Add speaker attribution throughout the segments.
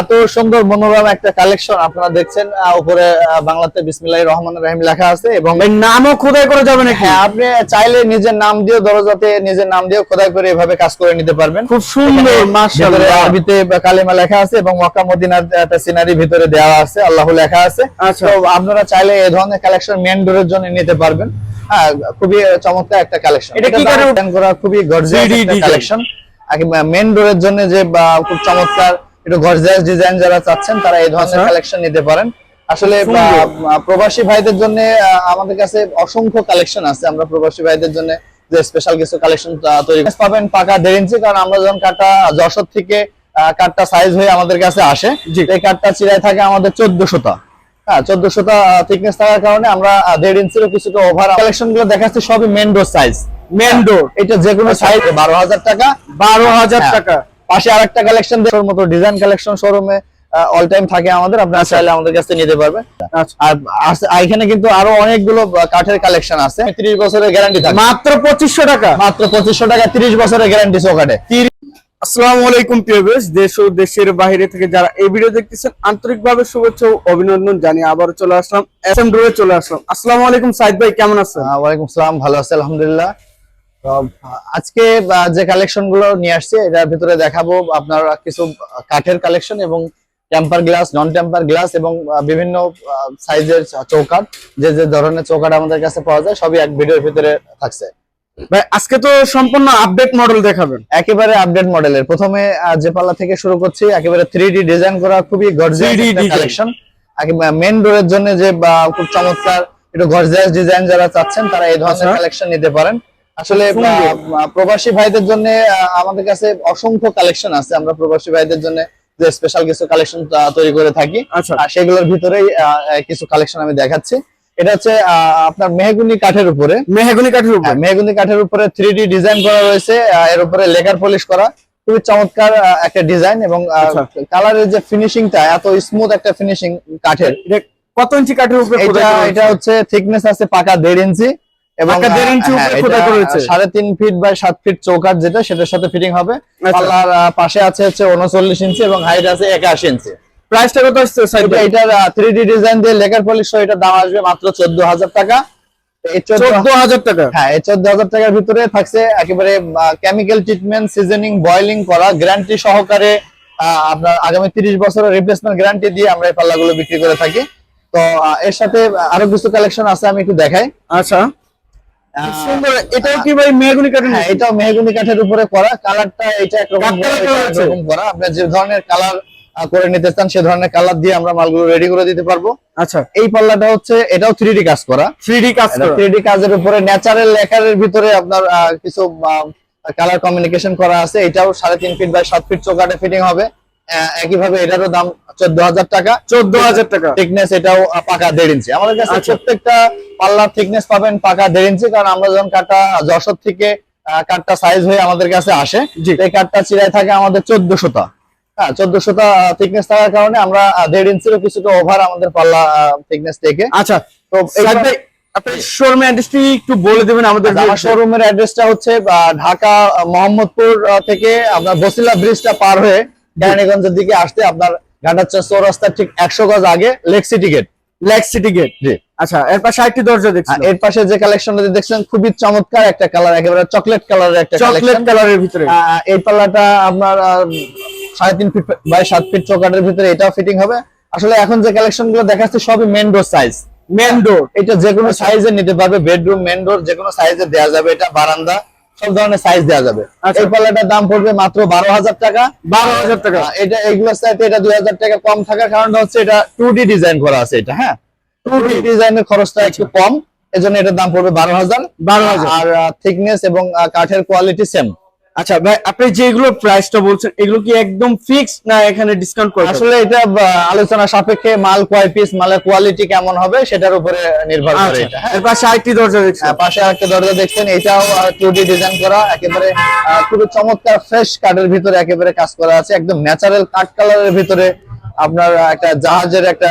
Speaker 1: এত- সুন্দর মনোরম একটা কালেকশন আপনারা দেখছেন উপরে বাংলাতে বিসমিল্লাহির রহিম লেখা আছে এবং
Speaker 2: নামও খোদাই করে যাবে নাকি?
Speaker 1: হ্যাঁ আপনি চাইলে নিজের নাম দিয়ে দরজাতে নিজের নাম দিয়ে খোদাই করে এভাবে কাজ করে নিতে পারবেন।
Speaker 2: খুব সুন্দর মাশাআল্লাহ।
Speaker 1: আরবিতে কালেমা লেখা আছে এবং মক্কা মদিনার একটা সিনারি ভিতরে দেওয়া আছে আল্লাহ লেখা আছে।
Speaker 2: আচ্ছা।
Speaker 1: তো আপনারা চাইলে এই ধরনের কালেকশন মেন ডোরের জন্য নিতে পারবেন। হ্যাঁ খুবই চমৎকার একটা কালেকশন।
Speaker 2: এটা কি
Speaker 1: করা খুবই গর্জিয়াস
Speaker 2: 3D
Speaker 1: একটা কালেকশন। মেন ডোরের জন্য যে খুব চমৎকার একটু গর্জিয়াস ডিজাইন যারা চাচ্ছেন তারা এই ধরনের
Speaker 2: আচ্ছা।
Speaker 1: কালেকশন নিতে পারেন। আসলে। প্রবাসী ভাইদের জন্য আমাদের কাছে অসংখ্য কালেকশন আছে। আমরা প্রবাসী ভাইদের জন্য যে স্পেশাল কিছু কালেকশন তৈরি পাবেন পাকা দেড় ইঞ্চি কারণ আমরা যখন কাঠটা যশোর থেকে কাঠটা সাইজ হয়ে আমাদের কাছে আসে এই কাঠটা চিরায় থাকে আমাদের চোদ্দশোটা। হ্যাঁ চোদ্দশোটা থিকনেস থাকার কারণে আমরা দেড় ইঞ্চিরও কিছুটা ওভার কালেকশনগুলো দেখাচ্ছি সবই main door size
Speaker 2: main door
Speaker 1: এটা যে কোনো সাইজ বারো হাজার টাকা।
Speaker 2: বারো হাজার
Speaker 1: হ্যাঁ।
Speaker 2: টাকা।
Speaker 1: পাশে আরেকটা কালেকশন দেওয়ার মতো ডিজাইন কালেকশন শোরুমে অল টাইম থাকে আমাদের। আপনারা চাইলে আমাদের কাছে নিতে পারবেন।
Speaker 2: আচ্ছা।
Speaker 1: আর এখানে কিন্তু আরও অনেকগুলো কাঠের কালেকশন আছে। ত্রিশ বছরের গ্যারান্টি থাকে
Speaker 2: মাত্র পঁচিশশো টাকা।
Speaker 1: মাত্র পঁচিশশো টাকা ত্রিশ বছরের গ্যারান্টি চৌকাটে
Speaker 2: আসসালামু আলাইকুম প্রিয় ভিউয়ার্স দেশ ও দেশের বাইরে থেকে যারা এই ভিডিও দেখতেছেন আন্তরিকভাবে শুভেচ্ছা ও অভিনন্দন জানিয়ে আবার চলে আসলাম এস এম ডোরে চলে আসলাম। আসসালামু আলাইকুম সাইদ ভাই কেমন আছেন?
Speaker 1: আহ, ওয়ালাইকুম সালাম ভালো আছে আলহামদুলিল্লাহ। আজকে যে কালেকশনগুলো নিয়ে আসছে এটার ভিতরে দেখাবো আপনার কিছু কাঠের কালেকশন এবং temper glass non temper glass এবং বিভিন্ন সাইজের চৌকাট যে যে ধরনের চৌকাট আমাদের কাছে পাওয়া যায় সবই এক ভিডিওর ভিতরে থাকছে।
Speaker 2: ভাই আজকে তো সম্পূর্ণ আপডেট মডেল দেখাবেন।
Speaker 1: একেবারে আপডেট মডেলের প্রথমে যে পাল্লা থেকে শুরু করছি একেবারে থ্রি ডি ডিজাইন করা খুবই
Speaker 2: 3D
Speaker 1: গর্জিয়াস। কালেকশন মেন ডোরের জন্য যে খুব চমৎকার একটু গর্জিয়াস ডিজাইন যারা চাচ্ছেন তারা এই ধরনের
Speaker 2: আচ্ছা।
Speaker 1: কালেকশন নিতে পারেন। আসলে প্রবাসী ভাইদের জন্য আমাদের কাছে অসংখ্য কালেকশন আছে। আমরা প্রবাসী ভাইদের জন্য যে স্পেশাল কিছু কালেকশন তৈরি করে থাকি।
Speaker 2: আচ্ছা।
Speaker 1: আর সেগুলোর ভিতরেই কিছু কালেকশন আমি দেখাচ্ছি। এটা হচ্ছে আপনার মেহগুনি কাঠের উপরে।
Speaker 2: মেহগনি কাঠের উপর?
Speaker 1: হ্যাঁ, মেহগুনি কাঠের উপরে থ্রি ডি ডিজাইন করা রয়েছে। এর উপরে লেকার পলিশ করা। খুবই চমৎকার একটা ডিজাইন এবং
Speaker 2: আচ্ছা।
Speaker 1: কালারের যে ফিনিশিংটা এত স্মুথ একটা ফিনিশিং কাঠের।
Speaker 2: কত ইঞ্চি কাঠের উপরে
Speaker 1: এটা? হচ্ছে থিকনেস আছে পাকা দেড় ইঞ্চি। এবং হ্যাঁ। সাড়ে তিন ফিট বাই সাত ফিট যেটা সেটার সাথে ফিটিং হবে।
Speaker 2: আচ্ছা।
Speaker 1: পাল্লার পাশে আছে হচ্ছে উনচল্লিশ ইঞ্চি এবং হাইট আছে একাশি ইঞ্চি
Speaker 2: প্রাইসটা কত আসছে সাইদ
Speaker 1: এটা
Speaker 2: ভাই
Speaker 1: এটার থ্রি ডি ডিজাইন দিয়ে লেকার পলিশ দাম আসবে মাত্র চোদ্দ হাজার টাকা? হ্যাঁ টাকার ভিতরে থাকছে একেবারে কেমিক্যাল ট্রিটমেন্ট সিজনিং বয়লিং করা গ্যারান্টি সহকারে আপনার আগামী তিরিশ বছরের রিপ্লেসমেন্ট গ্যারান্টি দিয়ে আমরা এই পাল্লাগুলো বিক্রি করে থাকি। তো এর সাথে আরও কিছু কালেকশন আছে আমি একটু দেখাই।
Speaker 2: আচ্ছা। সুন্দর। এটাও কি ভাই মেহগনি কাঠের
Speaker 1: হ্যাঁ এটাও মেহগুনি কাঠের উপরে করা। কালারটা এটা একরকম করা, যে ধরনের কালার করে নিতে চান সে ধরনের কালার দিয়ে আমরা মালগুলো রেডি করে দিতে পারব।
Speaker 2: আচ্ছা।
Speaker 1: এই পাল্লাটা হচ্ছে এটাও থ্রি ডি কাজ করা।
Speaker 2: থ্রি ডি কাজ
Speaker 1: কাজের উপরে ন্যাচারাল ভিতরে আপনার কিছু কালার কমিউনিকেশন করা আছে। এটাও সাড়ে তিন ফিট বাই সাত ফিট চৌকাটে ফিটিং হবে। একইভাবে এটারও দাম চোদ্দ হাজার টাকা।
Speaker 2: চোদ্দ হাজার টাকা।
Speaker 1: থিকনেস এটাও পাকা দেড় ইঞ্চি আমাদের কাছে
Speaker 2: আচ্ছা।
Speaker 1: প্রত্যেকটা পাল্লার থিকনেস পাবেন পাকা দেড় ইঞ্চি কারণ আমরা যখন কাঠটা যশোর থেকে কাঠটা সাইজ হয়ে আমাদের কাছে আসে এই কাঠটা চিরায় থাকে আমাদের চোদ্দশোটা। হ্যাঁ চোদ্দশোটা থিকনেস থাকার কারণে আমরা দেড় ইঞ্চিরও কিছুটা ওভার আমাদের পাল্লা থিকনেস থেকে।
Speaker 2: আচ্ছা
Speaker 1: তো
Speaker 2: আপনি শোরুম অ্যাড্রেসটি একটু বলে দেবেন আমাদের
Speaker 1: আচ্ছা, আমার। শোরুমের অ্যাড্রেসটা হচ্ছে ঢাকা মোহাম্মদপুর থেকে আপনার বসিলা ব্রিজটা পার হয়ে কেরানীগঞ্জের দিকে আসতে আপনার ঘাটাচ্চা চৌরাস্তার ঠিক একশো গজ আগে lake city gate
Speaker 2: lake city gate
Speaker 1: জি।
Speaker 2: আচ্ছা এর পাশে আরেকটি দরজা দেখছি
Speaker 1: এর পাশে যে কালেকশনটা দেখছেন খুবই চমৎকার একটা কালার একেবারে চকলেট কালারের একটা
Speaker 2: চকলেট কালারের ভিতরে।
Speaker 1: এই পাল্লাটা আপনার সাড়ে তিন ফিট বাই সাত ফিট চৌকাটের ভিতরে এটাও ফিটিং হবে। আসলে এখন যে কালেকশনগুলো দেখাচ্ছে সবই main door size
Speaker 2: main door
Speaker 1: এটা যে কোনো। সাইজে নিতে পারবে বেডরুম মেন ডোর যে কোনো সাইজে দেওয়া যাবে এটা বারান্দা। সব ধরনের সাইজ দেওয়া যাবে।
Speaker 2: আচ্ছা।
Speaker 1: এই পাল্লাটার দাম পড়বে মাত্র বারো হাজার টাকা।
Speaker 2: বারো হাজার টাকা।
Speaker 1: এটা এগুলোর সাইজ এটা দুই হাজার টাকা কম থাকার কারণ হচ্ছে এটা টু ডি ডিজাইন করা আছে এটা হ্যাঁ? টু ডি ডিজাইনের খরচটা একটু কম এজন্য এটার দাম পড়বে বারো হাজার।
Speaker 2: বারো হাজার।
Speaker 1: আর থিকনেস এবং কাঠের কোয়ালিটি সেম
Speaker 2: আচ্ছা ভাই আপনি যেগুলো প্রাইসটা বলছেন এগুলো কি একদম ফিক্স না এখানে ডিসকাউন্ট করে
Speaker 1: আসলে এটা আলোচনা সাপেক্ষে মাল কয় পিস মালের কোয়ালিটি কেমন হবে সেটার উপরে নির্ভর করে
Speaker 2: আচ্ছা
Speaker 1: এটা হ্যাঁ?
Speaker 2: এর পাশে আরেকটি দরজা দেখছি।
Speaker 1: হ্যাঁ, পাশে একটা দরজা দেখছেন এটাও টু ডি ডিজাইন করা একেবারে খুবই চমৎকার ফ্রেশ কাঠের ভিতরে একেবারে কাজ করা আছে একদম ন্যাচারাল কাঠ কালারের ভিতরে আপনার একটা জাহাজের একটা।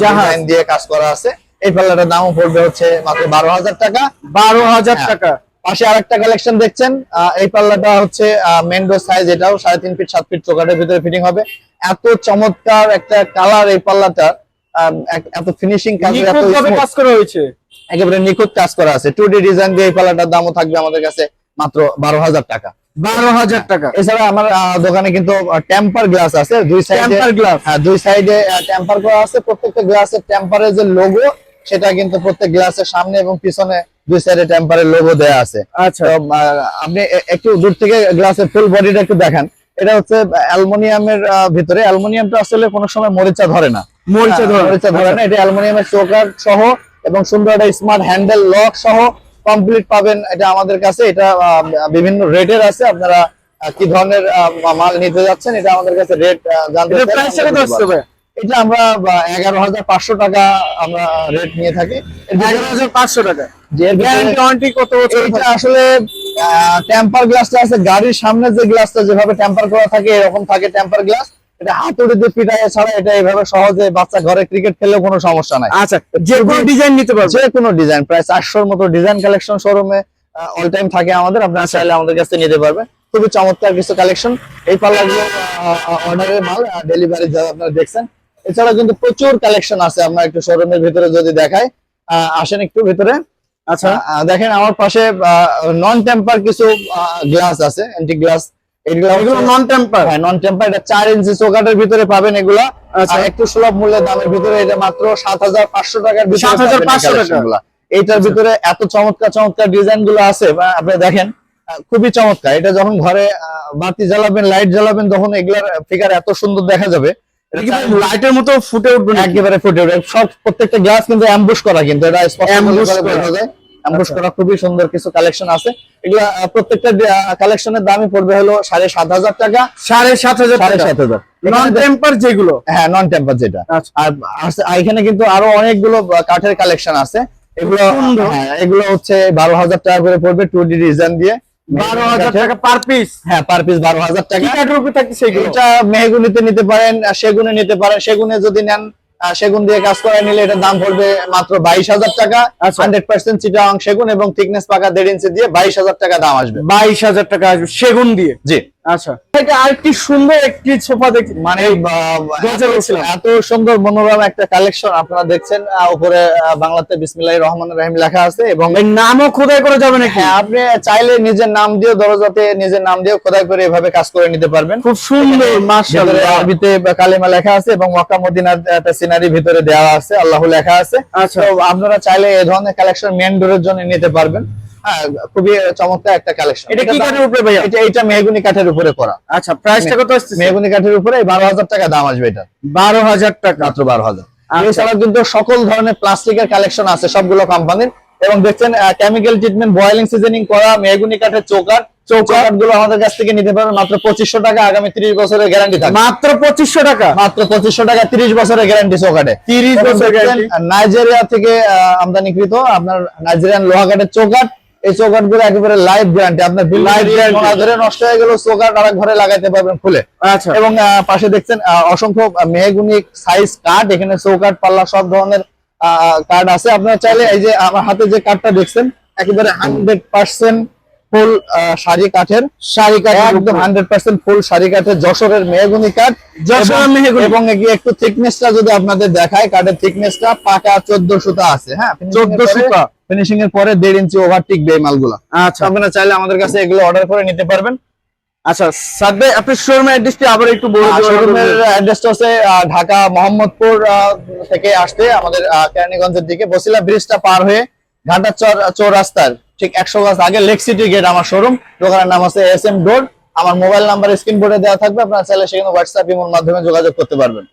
Speaker 1: ডিজাইন দিয়ে কাজ করা আছে। এই পাল্লাটার দামও পড়বে হচ্ছে মাত্র বারো হাজার টাকা।
Speaker 2: বারো হাজার। টাকা।
Speaker 1: পাশে আরেকটা কালেকশন দেখছেন এই পাল্লাটা হচ্ছে মেন ডোর সাইজ এটাও সাড়ে তিন ফিট সাত ফিট চোকাটের ভিতরে ফিটিং হবে। এত চমৎকার একটা কালার এই পাল্লাটা এত ফিনিশিং কাজ
Speaker 2: করা হয়েছে।
Speaker 1: একেবারে নিখুঁত কাজ করা আছে। টু ডি ডিজাইন দিয়ে এই পাল্লাটার দামও থাকবে আমাদের কাছে মাত্র বারো হাজার টাকা।
Speaker 2: বারো হাজার টাকা।
Speaker 1: এছাড়া আমার দোকানে কিন্তু টেম্পার গ্লাস আছে। দুই সাইডে
Speaker 2: গ্লাস
Speaker 1: হ্যাঁ দুই সাইডে টেম্পার করা আছে। প্রত্যেকটা গ্লাসের টেম্পারের যে লোগো সেটা কিন্তু প্রত্যেক গ্লাসের সামনে এবং পিছনে দুই সাইডে টেম্পারের লোগো দেয়া আছে।
Speaker 2: আচ্ছা।
Speaker 1: আপনি একটু দূর থেকে গ্লাসের ফুল বডিটা একটু দেখান। এটা হচ্ছে অ্যালুমিনিয়ামের ভিতরে। অ্যালুমিনিয়ামটা আসলে কোনো সময় মরিচা ধরে না।
Speaker 2: মরিচা ধরে
Speaker 1: মরিচা ধরে না। এটা অ্যালুমিনিয়ামের চোকার সহ এবং সুন্দর একটা স্মার্ট হ্যান্ডেল লক সহ কমপ্লিট পাবেন এটা আমাদের কাছে। এটা বিভিন্ন রেটের আছে। আপনারা কি ধরনের মাল নিতে যাচ্ছেন এটা আমাদের কাছে রেট জানতে
Speaker 2: এটা
Speaker 1: আমরা পারব। এগারো হাজার পাঁচশো টাকা আমরা রেট নিয়ে থাকি।
Speaker 2: এগারো হাজার পাঁচশো টাকা।
Speaker 1: যে এর ভিতরে-
Speaker 2: গ্যারান্টি কত বছর
Speaker 1: এটা আসলে টেম্পার গ্লাসটা আছে গাড়ির সামনে যে গ্লাসটা যেভাবে টেম্পার করা থাকে এরকম থাকে টেম্পার গ্লাস এটা হাতুড়ি পিটায় ছাড়া এটা এইভাবে সহজে বাচ্চা ঘরে ক্রিকেট খেলেও কোনো সমস্যা নাই।
Speaker 2: আচ্ছা যে কোনো ডিজাইন নিতে পারবে?
Speaker 1: যে কোনো ডিজাইন প্রায় চারশোর মতো ডিজাইন কালেকশন শোরুমে অল টাইম থাকে আমাদের। আপনারা চাইলে আমাদের কাছে নিতে পারবেন। খুবই চমৎকার কিছু কালেকশন এই পাল্লাগুলো অর্ডারের মাল ডেলিভারি আপনারা দেখছেন এছাড়া কিন্তু প্রচুর কালেকশন আছে আমরা একটু শোরুমের ভিতরে যদি দেখাই। আসেন একটু ভিতরে।
Speaker 2: আচ্ছা।
Speaker 1: দেখেন আমার পাশে নন টেম্পার কিছু গ্লাস আছে অ্যান্টি গ্লাস এগুলো
Speaker 2: নন টেম্পার
Speaker 1: হ্যাঁ নন টেম্পার এটা চার ইঞ্চি চৌকাটের ভিতরে পাবেন এগুলা।
Speaker 2: আচ্ছা।
Speaker 1: একটু সুলভ মূল্যের দামের ভিতরে এটা মাত্র টাকার ভিতরে
Speaker 2: 7,500 টাকা।
Speaker 1: এইটার ভিতরে এত চমৎকার চমৎকার ডিজাইনগুলো আছে আপনি দেখেন খুবই চমৎকার। এটা যখন ঘরে বাতি জ্বালাবেন লাইট জ্বালাবেন তখন এগুলার ফিগার এত সুন্দর দেখা যাবে।
Speaker 2: লাইটের মতো ফুটে উঠবে?
Speaker 1: একেবারে ফুটে ওঠে সব প্রত্যেকটা গ্লাস কিন্তু অ্যাম্বুশ করা কিন্তু এটা স্পষ্ট করা। যায় অ্যাম্বুশ
Speaker 2: আচ্ছা।
Speaker 1: করা খুবই সুন্দর কিছু কালেকশন আছে। এগুলা প্রত্যেকটা কালেকশনের দামই পড়বে হলো সাড়ে সাত হাজার টাকা।
Speaker 2: সাড়ে সাত হাজার
Speaker 1: সাড়ে সাত হাজার।
Speaker 2: নন টেম্পার যেগুলো।
Speaker 1: হ্যাঁ নন টেম্পার যেটা।
Speaker 2: আচ্ছা।
Speaker 1: আর এখানে কিন্তু আরও অনেকগুলো কাঠের কালেকশন আছে। এগুলো হ্যাঁ এগুলো হচ্ছে বারো হাজার টাকা করে পড়বে টু ডি ডিজাইন দিয়ে।
Speaker 2: টাকা পার পিস
Speaker 1: হ্যাঁ পার পিস টাকা। এটা মেহগুনিতে নিতে পারেন সেগুনে নিতে পারেন। সেগুনে যদি নেন সেগুন দিয়ে কাজ করে নিলে এটার দাম পড়বে মাত্র বাইশ হাজার টাকা।
Speaker 2: আচ্ছা।
Speaker 1: হান্ড্রেড পার্সেন্ট চিটাং সেগুন এবং থিকনেস পাকা দেড় ইঞ্চি দিয়ে বাইশ হাজার টাকা দাম আসবে।
Speaker 2: বাইশ হাজার টাকা আসবে সেগুন দিয়ে?
Speaker 1: জি।
Speaker 2: আচ্ছা। এটা আরেকটি সুন্দর একটি সোফা দেখি
Speaker 1: মানে। এত সুন্দর মনোরম একটা কালেকশন আপনারা দেখছেন উপরে বাংলাতে রহিম লেখা আছে এবং
Speaker 2: এর নামও খোদাই করে যাবে নাকি?
Speaker 1: হ্যাঁ আপনি চাইলে নিজের নাম দরজাতে নিজের নাম খোদাই করে এভাবে কাজ করে নিতে পারবেন।
Speaker 2: খুব সুন্দর
Speaker 1: ভিতরে
Speaker 2: মাশাআল্লাহ।
Speaker 1: আরবিতে কালেমা লেখা আছে এবং মক্কা মদিনার একটা সিনারি ভিতরে দেওয়া আছে আল্লাহ লেখা আছে।
Speaker 2: আচ্ছা।
Speaker 1: আপনারা চাইলে এই ধরনের কালেকশন মেন ডোরের জন্য নিতে পারবেন। খুবই চমৎকার একটা কালেকশন
Speaker 2: এটা কি কাঠের উপরে ভাইয়া?
Speaker 1: এটা এটা মেহগুনি কাঠের উপরে করা।
Speaker 2: আচ্ছা প্রাইসটা কত আসছে
Speaker 1: মেহগুনি কাঠের উপরে বারো হাজার টাকা দাম আসবে এটা।
Speaker 2: বারো হাজার টাকা।
Speaker 1: মাত্র বারো হাজার।
Speaker 2: আচ্ছা।
Speaker 1: এছাড়া কিন্তু সকল ধরনের প্লাস্টিকের কালেকশন আছে সবগুলো কোম্পানির এবং দেখছেন কেমিক্যাল ট্রিটমেন্ট বয়েলিং সিজনিং করা মেহগুনি কাঠের চৌকাট চৌকাটগুলো আমাদের কাছ থেকে নিতে পারবেন মাত্র পঁচিশশো টাকা আগামী ত্রিশ বছরের গ্যারান্টি থাকবে।
Speaker 2: মাত্র পঁচিশশো টাকা?
Speaker 1: মাত্র পঁচিশশো টাকা তিরিশ বছরের গ্যারান্টি চৌকাটে
Speaker 2: তিরিশ বছর
Speaker 1: নাইজেরিয়া থেকে আমদানিকৃত আপনার নাইজেরিয়ান লোহা কাঠের চৌকাট এই চৌকাটগুলো একেবারে লাইফ গ্যারান্টি আপনার। লাইফ ধরে নষ্ট হয়ে গেল চৌকাট আর ঘরে লাগাইতে পারবেন খুলে।
Speaker 2: আচ্ছা।
Speaker 1: এবং পাশে দেখছেন অসংখ্য মেহগুনি সাইজ কাঠ এখানে চৌকাট পাল্লা সব ধরনের কার্ড আছে। আপনারা চাইলে এই যে আমার হাতে যে কার্ডটা দেখছেন একেবারে হান্ড্রেড পার্সেন্ট ফুল শাড়ি কাঠের। শাড়ি কাঠ একদম হান্ড্রেড পার্সেন্ট ফুল শাড়ি কাঠের যশোরের মেহগুনি কাঠ।
Speaker 2: যশোরের মেহগনি।
Speaker 1: এবং একটু থিকনেসটা যদি আপনাদের দেখায় কাঠের থিকনেসটা পাকা চোদ্দ সুতা আছে হ্যাঁ?
Speaker 2: 14 সুতা।
Speaker 1: ফিনিশিং এর পরে দেড় ইঞ্চি ওভারটিক বে মালগুলা।
Speaker 2: আচ্ছা।
Speaker 1: আপনারা চাইলে আমাদের কাছে এগুলো অর্ডার করে নিতে পারবেন।
Speaker 2: আচ্ছা সাদ ভাই আপনি শোরুমের অ্যাড্রেসটি আবার একটু বলে দিবেন
Speaker 1: শোরুমের অ্যাড্রেসটা হচ্ছে ঢাকা মোহাম্মদপুর থেকে আসতে আমাদের কেরানীগঞ্জের দিকে। বসিলা ব্রিজটা পার হয়ে ঘাটা চর চৌরাস্তার। ঠিক একশো গাছ আগে লেক সিটি গেট আমার শোরুম দোকানের নাম আছে এস এম ডোর আমার মোবাইল নাম্বার স্ক্রিন বোর্ডে দেওয়া থাকবে, আপনারা চাইলে সেখানে হোয়াটসঅ্যাপ ইমোর মাধ্যমে যোগাযোগ করতে পারবেন।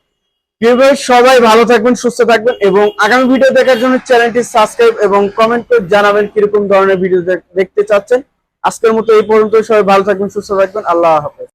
Speaker 2: সবাই ভালো থাকবেন, সুস্থ থাকবেন এবং আগামী ভিডিও দেখার জন্য চ্যানেলটি সাবস্ক্রাইব এবং কমেন্ট করে জানাবেন কীরকম ধরনের ভিডিও দেখতে চাচ্ছেন। আজকের মতো এই পর্যন্ত সবাই ভালো থাকবেন, সুস্থ থাকবেন, আল্লাহ হাফেজ।